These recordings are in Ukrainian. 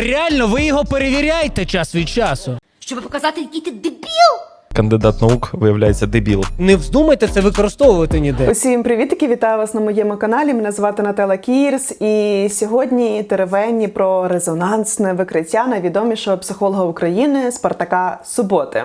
Реально, ви його перевіряйте час від часу. Щоб показати, який ти дебіл. Кандидат наук виявляється дебіл. Не вздумайте це використовувати ніде. Усім привітки, вітаю вас на моєму каналі. Мене звати Натала Кірс. І сьогодні теревенні про резонансне викриття найвідомішого психолога України Спартака Суботи.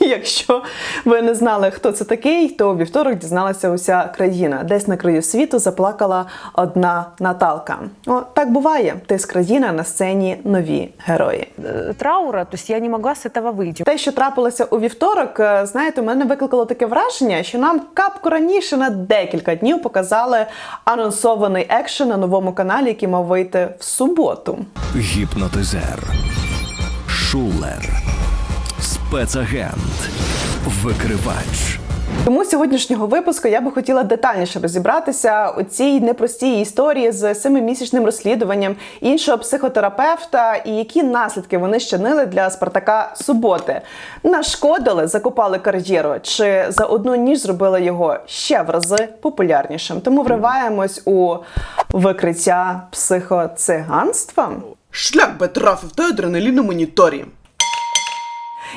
Якщо ви не знали, хто це такий, то у вівторок дізналася уся країна. Десь на краю світу заплакала одна Наталка. О, так буває. Ти з країна на сцені нові герої. э, траура, то есть я не могла с этого выйти. Те, що трапилося у вівторок, е, знаєте, у мене викликало таке враження, що нам капку раніше на декілька днів показали анонсований екшен на новому каналі, який мав вийти в суботу. Гіпнотизер, шулер, спецагент, викривач. Тому сьогоднішнього випуску я би хотіла детальніше розібратися у цій непростій історії з семимісячним розслідуванням іншого психотерапевта і які наслідки вони щинили для Спартака Суботи. Нашкодили, закопали кар'єру, чи за одну ніж зробили його ще в рази популярнішим. Тому вриваємось у викриття психоциганства. Шлях би трафив той адреналін на моніторі.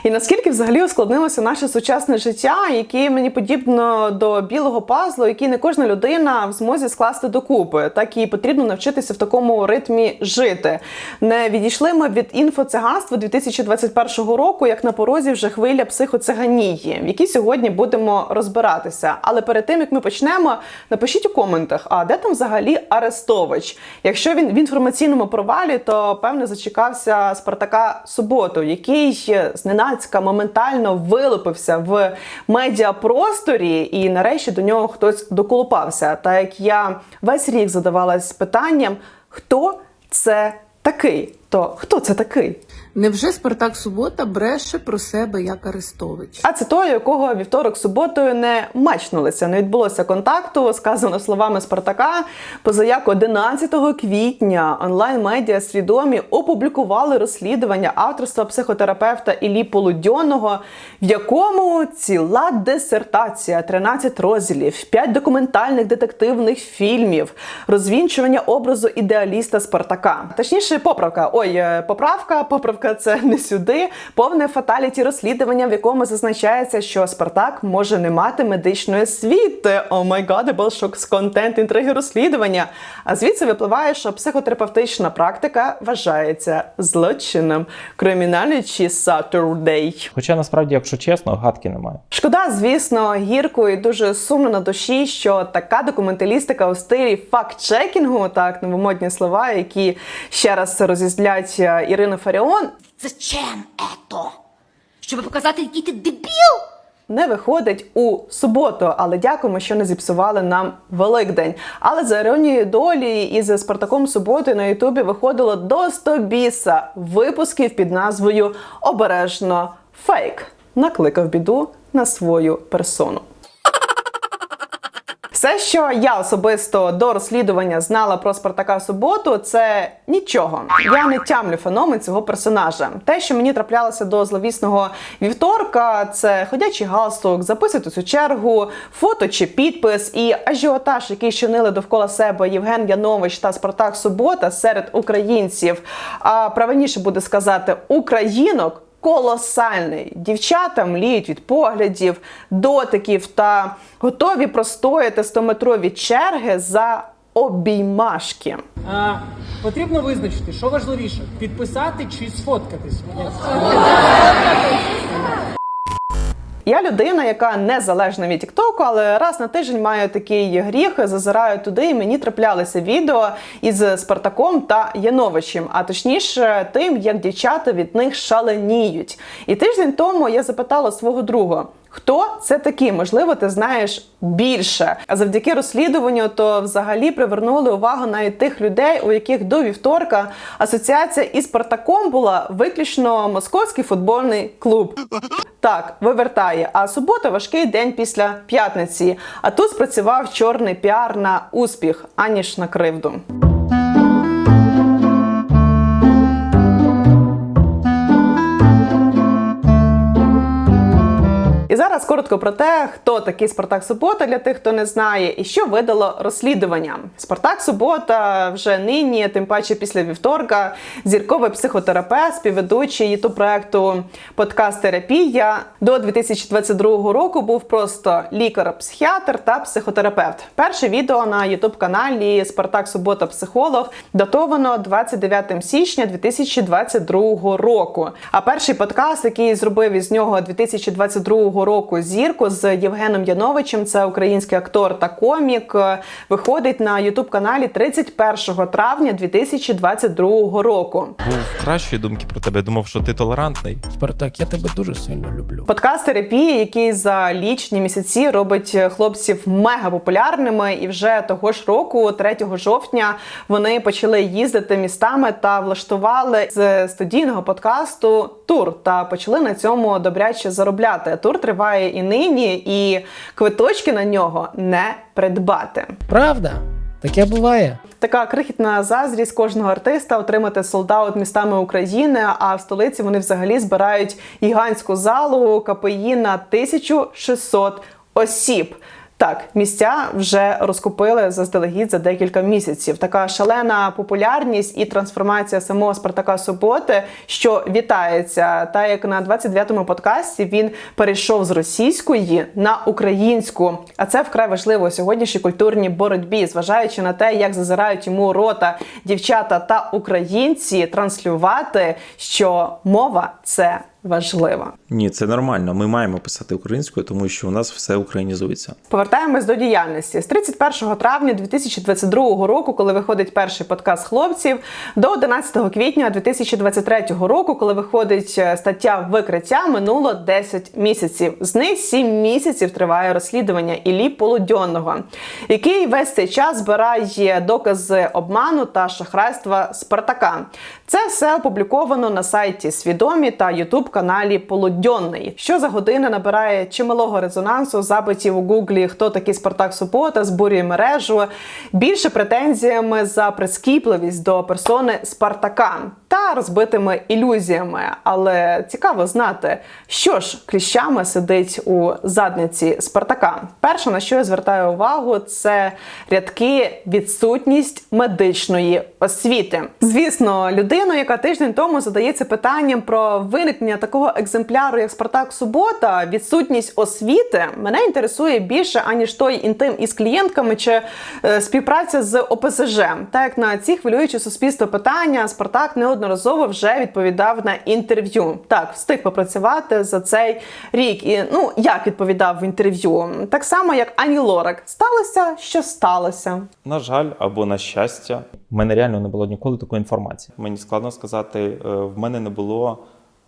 І наскільки взагалі ускладнилося наше сучасне життя, яке мені подібно до білого пазлу, який не кожна людина в змозі скласти докупи, так і потрібно навчитися в такому ритмі жити. Не відійшли ми від інфоциганства 2021 року, як на порозі вже хвиля психоциганії, в якій сьогодні будемо розбиратися. Але перед тим як ми почнемо, напишіть у коментах, а де там взагалі Арестович? Якщо він в інформаційному провалі, то певне зачекався Спартака Суботу, який зненацька моментально вилупився в медіапросторі, і нарешті до нього хтось доколупався. Та як я весь рік задавалась питанням, хто це такий, то хто це такий? Невже Спартак Субота бреше про себе як Арестович? А це той, якого вівторок суботою не мачнулися, не відбулося контакту, сказано словами Спартака. Позаяк 11 квітня онлайн-медіа свідомі опублікували розслідування авторства психотерапевта Іллі Полудьонного, в якому ціла дисертація, 13 розділів, 5 документальних детективних фільмів, розвінчування образу ідеаліста Спартака. Точніше, поправка. Ой, е, поправка, поправка це не сюди. Повне фаталіті розслідування, в якому зазначається, що Спартак може не мати медичної освіти. О май гадебл, шок з контент, інтриги розслідування. А звідси випливає, що психотерапевтична практика вважається злочином. Кримінальний чи Saturday. Хоча насправді, якщо чесно, гадки немає. Шкода, звісно, гірко і дуже сумно на душі, що така документалістика у стилі факт-чекінгу, так новомодні слова, які ще раз розізлять е, Ірину Фаріон, Зачем ето? Щоб показати, який ти дебіл. не виходить у суботу, але дякуємо, що не зіпсували нам Великдень. Але за іронією долі із Спартаком суботи на Ютубі виходило до 100 біса випусків під назвою Обережно фейк. Накликав біду на свою персону. Все, що я особисто до розслідування знала про Спартака Суботу, це нічого. Я не тямлю феномен цього персонажа. Те, що мені траплялося до зловісного вівторка, це ходячий галстук, записувати цю чергу, фото чи підпис і ажіотаж, який чинили довкола себе Євген Янович та Спартак Субота серед українців. А правильніше буде сказати українок колосальний. Дівчата мліють від поглядів, дотиків та готові простояти 100-метрові черги за обіймашки. А, потрібно визначити, що важливіше: підписати чи сфоткатись. Я людина, яка незалежна від Тіктоку, але раз на тиждень маю такий гріх, зазираю туди, і мені траплялися відео із Спартаком та Яновичем, а точніше, тим, як дівчата від них шаленіють. І тиждень тому я запитала свого друга. Хто це такі? Можливо, ти знаєш більше. А завдяки розслідуванню, то взагалі привернули увагу навіть тих людей, у яких до вівторка асоціація із Спартаком була виключно московський футбольний клуб. Так, вивертає. А субота важкий день після п'ятниці. А тут спрацював чорний піар на успіх, аніж на кривду. Зараз коротко про те, хто такий Спартак Субота для тих, хто не знає, і що видало розслідування. Спартак Субота вже нині, тим паче після вівторка, зірковий психотерапевт, співведучий ютуб проекту Подкаст Терапія. До 2022 року був просто лікар-психіатр та психотерапевт. Перше відео на ютуб каналі Спартак Субота Психолог датовано 29 січня 2022 року. А перший подкаст, який зробив із нього 2022 року зірку з Євгеном Яновичем, це український актор та комік, е, виходить на ютуб каналі 31 травня 2022 року. Був кращої думки про тебе. Думав, що ти толерантний. Спартак, я тебе дуже сильно люблю. Подкаст терапії, який за лічні місяці робить хлопців мега популярними, і вже того ж року, 3 жовтня, вони почали їздити містами та влаштували з студійного подкасту тур та почали на цьому добряче заробляти. Тур триває і нині, і квиточки на нього не придбати. Правда? Таке буває. Така крихітна заздрість кожного артиста отримати солдаут містами України. А в столиці вони взагалі збирають гігантську залу КПІ на 1600 осіб. Так, місця вже розкупили заздалегідь за декілька місяців. Така шалена популярність і трансформація самого Спартака Суботи, що вітається. Та як на 29-му подкасті він перейшов з російської на українську. А це вкрай важливо у сьогоднішній культурній боротьбі, зважаючи на те, як зазирають йому рота дівчата та українці, транслювати, що мова це важлива. Ні, це нормально. Ми маємо писати українською, тому що у нас все українізується. Повертаємось до діяльності з 31 травня 2022 року, коли виходить перший подкаст хлопців, до 11 квітня 2023 року, коли виходить е, стаття викриття, минуло 10 місяців. З них 7 місяців триває розслідування Іллі Полудьонного, який весь цей час збирає докази обману та шахрайства Спартака. Це все опубліковано на сайті Свідомі та Ютуб каналі Полудьонний, що за години набирає чималого резонансу запитів у Гуглі, хто такий Спартак Субота, збурює мережу більше претензіями за прискіпливість до персони Спартака. та розбитими ілюзіями. Але цікаво знати, що ж кліщами сидить у задниці Спартака. Перше, на що я звертаю увагу, це рядки відсутність медичної освіти. Звісно, людину, яка тиждень тому задається питанням про виникнення такого екземпляру, як Спартак Субота, відсутність освіти, мене інтересує більше аніж той інтим із клієнтками чи е, співпраця з ОПЗЖ. Так як на ці хвилюючі суспільство питання Спартак неодноразово вже відповідав на інтерв'ю. Так, встиг попрацювати за цей рік. І ну як відповідав в інтерв'ю, так само як Ані Лорак, сталося, що сталося. На жаль, або на щастя, в мене реально не було ніколи такої інформації. Мені складно сказати, е, в мене не було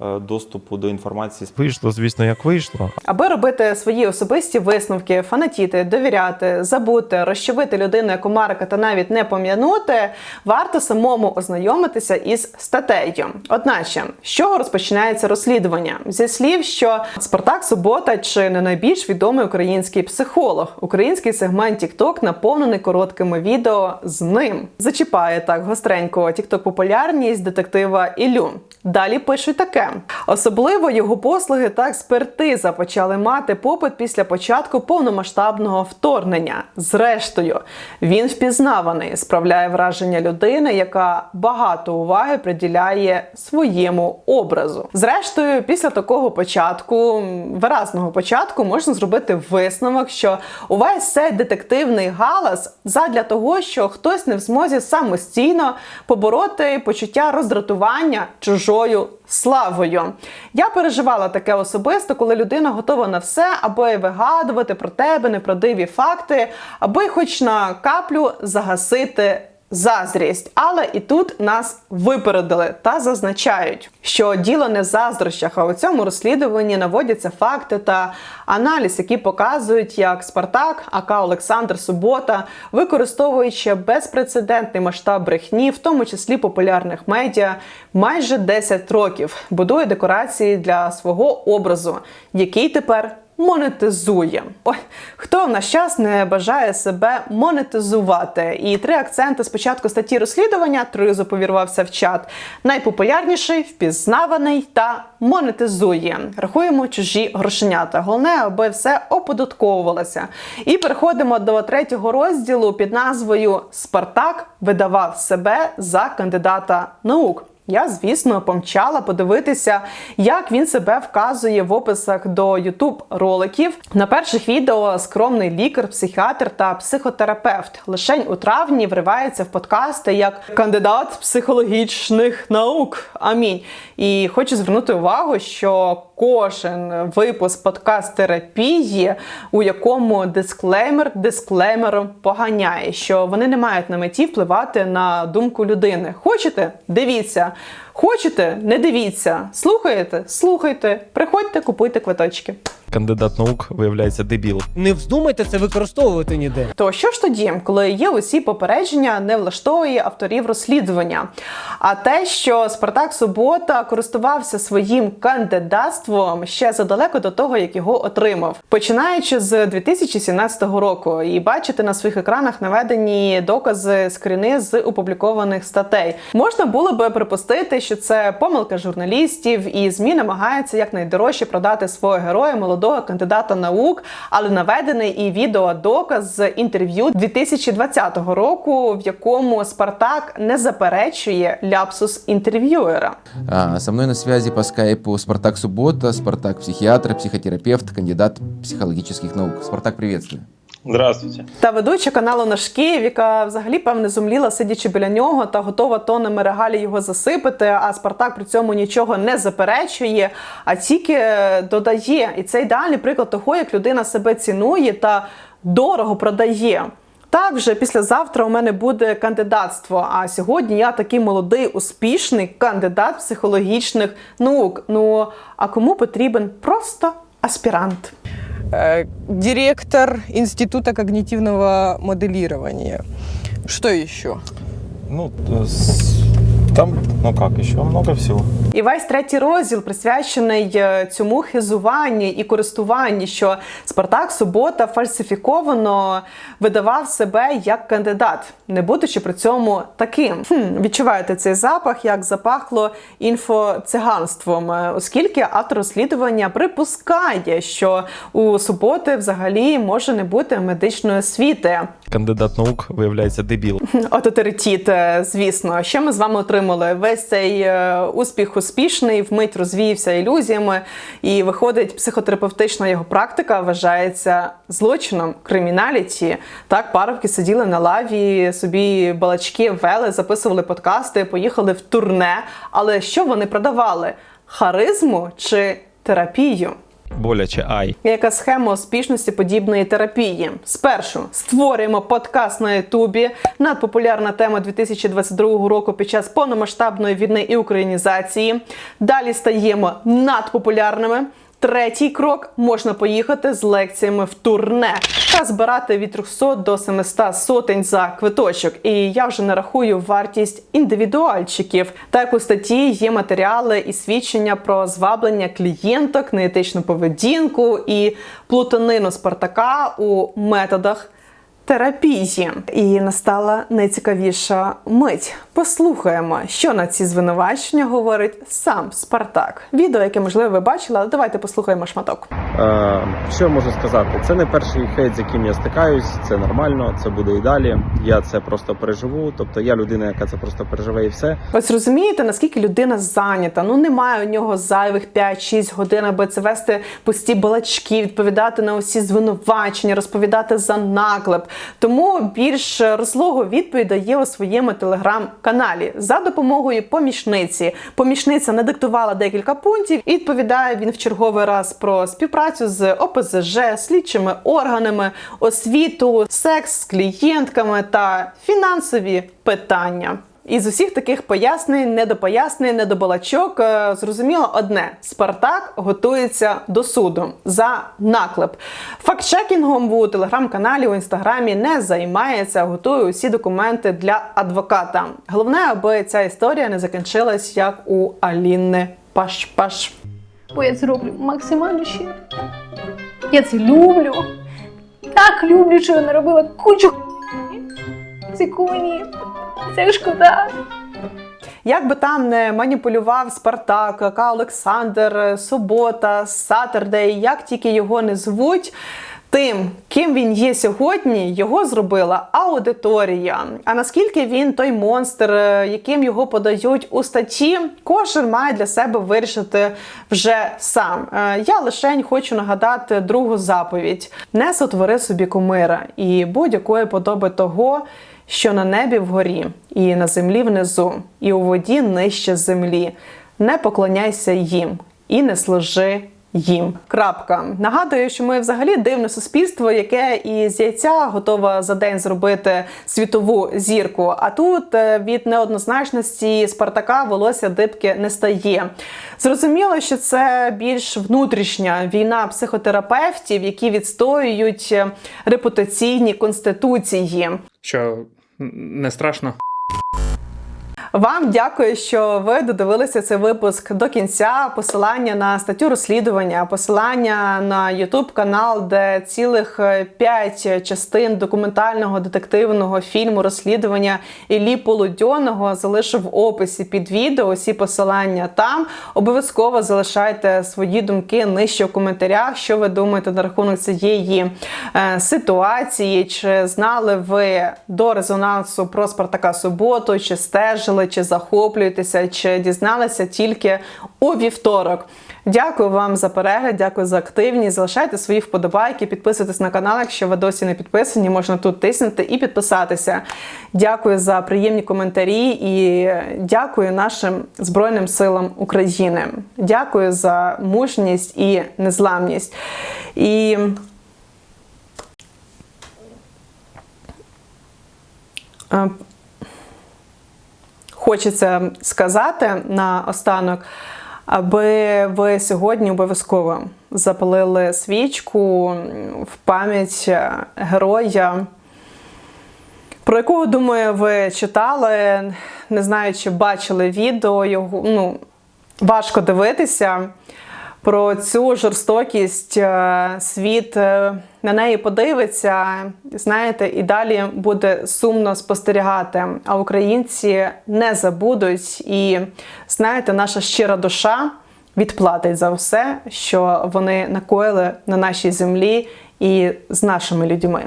доступу до інформації. Вийшло, звісно, як вийшло. Аби робити свої особисті висновки, фанатіти, довіряти, забути, розчавити людину як комарика та навіть не пом'янути, варто самому ознайомитися із статтею. Одначе, з чого розпочинається розслідування? Зі слів, що Спартак Субота чи не найбільш відомий український психолог, український сегмент TikTok наповнений короткими відео з ним. Зачіпає так гостренько TikTok популярність детектива Ілю. Далі пишуть таке: особливо його послуги та експертиза почали мати попит після початку повномасштабного вторгнення. Зрештою, він впізнаваний, справляє враження людини, яка багато уваги приділяє своєму образу. Зрештою, після такого початку, виразного початку, можна зробити висновок, що увесь цей детективний галас задля того, що хтось не в змозі самостійно побороти почуття роздратування чужою славою. Я переживала таке особисто, коли людина готова на все, аби вигадувати про тебе неправдиві факти, аби хоч на каплю загасити. Заздрість, але і тут нас випередили та зазначають, що діло не в заздрощах, а у цьому розслідуванні наводяться факти та аналіз, які показують, як Спартак, АК Олександр Субота, використовуючи безпрецедентний масштаб брехні, в тому числі популярних медіа, майже 10 років будує декорації для свого образу, який тепер монетизує. Ой, хто в наш час не бажає себе монетизувати? І три акценти спочатку статті розслідування тризу повірвався в чат. Найпопулярніший, впізнаваний та монетизує. Рахуємо чужі грошенята. Головне, аби все оподатковувалося. І переходимо до третього розділу під назвою Спартак видавав себе за кандидата наук. Я, звісно, помчала подивитися, як він себе вказує в описах до youtube роликів. На перших відео скромний лікар, психіатр та психотерапевт лишень у травні вривається в подкасти як кандидат психологічних наук. Амінь. І хочу звернути увагу, що кожен випуск подкаст терапії, у якому дисклеймер дисклеймером поганяє, що вони не мають на меті впливати на думку людини. Хочете? Дивіться. Хочете? Не дивіться. Слухаєте? Слухайте. Приходьте, купуйте квиточки. Кандидат наук виявляється дебіл. Не вздумайте це використовувати ніде. То що ж тоді, коли є усі попередження, не влаштовує авторів розслідування? А те, що Спартак Субота користувався своїм кандидатством ще задалеко до того, як його отримав, починаючи з 2017 року, і бачите на своїх екранах наведені докази скріни з опублікованих статей, можна було би припустити, що це помилка журналістів, і змі намагаються якнайдорожче продати свого героя молодого кандидата наук, але наведений і відеодоказ з інтерв'ю 2020 року, в якому Спартак не заперечує ляпсус інтерв'юера. Со мною на зв'язі по скайпу Спартак Субота, Спартак психіатр, психотерапевт, кандидат психологічних наук. Спартак, приветствую. Здравствуйте. Та ведуча каналу Наш Київ, яка взагалі певне зумліла, сидячи біля нього та готова тонами регалій його засипати. А Спартак при цьому нічого не заперечує, а тільки додає. І це ідеальний приклад того, як людина себе цінує та дорого продає. Так, вже післязавтра у мене буде кандидатство. А сьогодні я такий молодий, успішний кандидат психологічних наук. Ну а кому потрібен просто аспірант? Э, директор Института когнитивного моделирования. Что еще? Ну, там, ну как, еще много всего. І весь третій розділ присвячений е, цьому хизуванні і користуванні, що Спартак Субота фальсифіковано видавав себе як кандидат, не будучи при цьому таким. Хм, відчуваєте цей запах, як запахло інфоциганством, е, оскільки автор розслідування припускає, що у суботи взагалі може не бути медичної освіти. Кандидат наук виявляється дебіл. От авторитет, е, звісно, що ми з вами отримали? Весь цей е, успіх успішний, вмить розвіявся ілюзіями, і виходить, психотерапевтична його практика вважається злочином, криміналіті. Так, парубки сиділи на лаві, собі балачки вели, записували подкасти, поїхали в турне. Але що вони продавали? Харизму чи терапію? Боляче ай. Яка схема успішності подібної терапії? Спершу створюємо подкаст на Ютубі. Надпопулярна тема 2022 року під час повномасштабної війни і українізації. Далі стаємо надпопулярними. Третій крок можна поїхати з лекціями в турне та збирати від 300 до 700 сотень за квиточок. І я вже не рахую вартість індивідуальчиків. Так у статті є матеріали і свідчення про зваблення клієнток, неетичну поведінку і плутанину Спартака у методах терапії. І настала найцікавіша мить. Послухаємо, що на ці звинувачення говорить сам Спартак. Відео, яке можливо ви бачили, але давайте послухаємо шматок. Е, що я можу сказати? Це не перший хейт, з яким я стикаюсь. Це нормально, це буде і далі. Я це просто переживу. Тобто я людина, яка це просто переживе і все. Ось розумієте, наскільки людина зайнята. Ну немає у нього зайвих 5-6 годин, аби це вести пусті балачки, відповідати на усі звинувачення, розповідати за наклеп. Тому більш розлогу відповідь дає у своєму телеграм-каналі за допомогою помічниці. Помічниця надиктувала декілька пунктів і відповідає він в черговий раз про співпрацю з ОПЗЖ, слідчими органами, освіту, секс з клієнтками та фінансові питання. Із усіх таких пояснень, недопояснень, недобалачок, е, зрозуміло одне: Спартак готується до суду за наклеп. Фактчекінгом у телеграм-каналі у інстаграмі не займається, готує усі документи для адвоката. Головне, аби ця історія не закінчилась як у Аліни Паш-Паш. Бо я це роблю максимально щиро. Я це люблю. Так люблю, що я наробила кучу з яку мені це шкода. Як би там не маніпулював Спартак, яка Олександр, Субота, Сатердей, як тільки його не звуть. Тим, ким він є сьогодні, його зробила аудиторія. А наскільки він той монстр, е, яким його подають у статті, кожен має для себе вирішити вже сам. Е, Я лишень хочу нагадати другу заповідь: не сотвори собі кумира і будь-якої подоби того, що на небі вгорі, і на землі внизу, і у воді нижче землі. Не поклоняйся їм і не служи їм. Крапка. Нагадую, що ми взагалі дивне суспільство, яке із яйця готове за день зробити світову зірку. А тут е, від неоднозначності Спартака волосся дибки не стає. Зрозуміло, що це більш внутрішня війна психотерапевтів, які відстоюють е, репутаційні конституції. Що не страшно? Вам дякую, що ви додивилися цей випуск до кінця. Посилання на статтю розслідування, посилання на YouTube канал, де цілих 5 частин документального детективного фільму розслідування Іллі Полудьоного залишу в описі під відео. Всі посилання там. Обов'язково залишайте свої думки нижче в коментарях, що ви думаєте на рахунок цієї е, ситуації. Чи знали ви до резонансу про Спартака Суботу, чи стежили, чи захоплюєтеся, чи дізналися тільки у вівторок. Дякую вам за перегляд, дякую за активність. Залишайте свої вподобайки, підписуйтесь на канал, якщо ви досі не підписані, можна тут тиснути і підписатися. Дякую за приємні коментарі і дякую нашим Збройним силам України. Дякую за мужність і незламність. І е, хочеться сказати на останок, аби ви сьогодні обов'язково запалили свічку в пам'ять героя, про якого, думаю, ви читали, не знаю, чи бачили відео його. Ну, важко дивитися. Про цю жорстокість е, світ е, на неї подивиться, знаєте, і далі буде сумно спостерігати. А українці не забудуть, і знаєте, наша щира душа відплатить за все, що вони накоїли на нашій землі і з нашими людьми.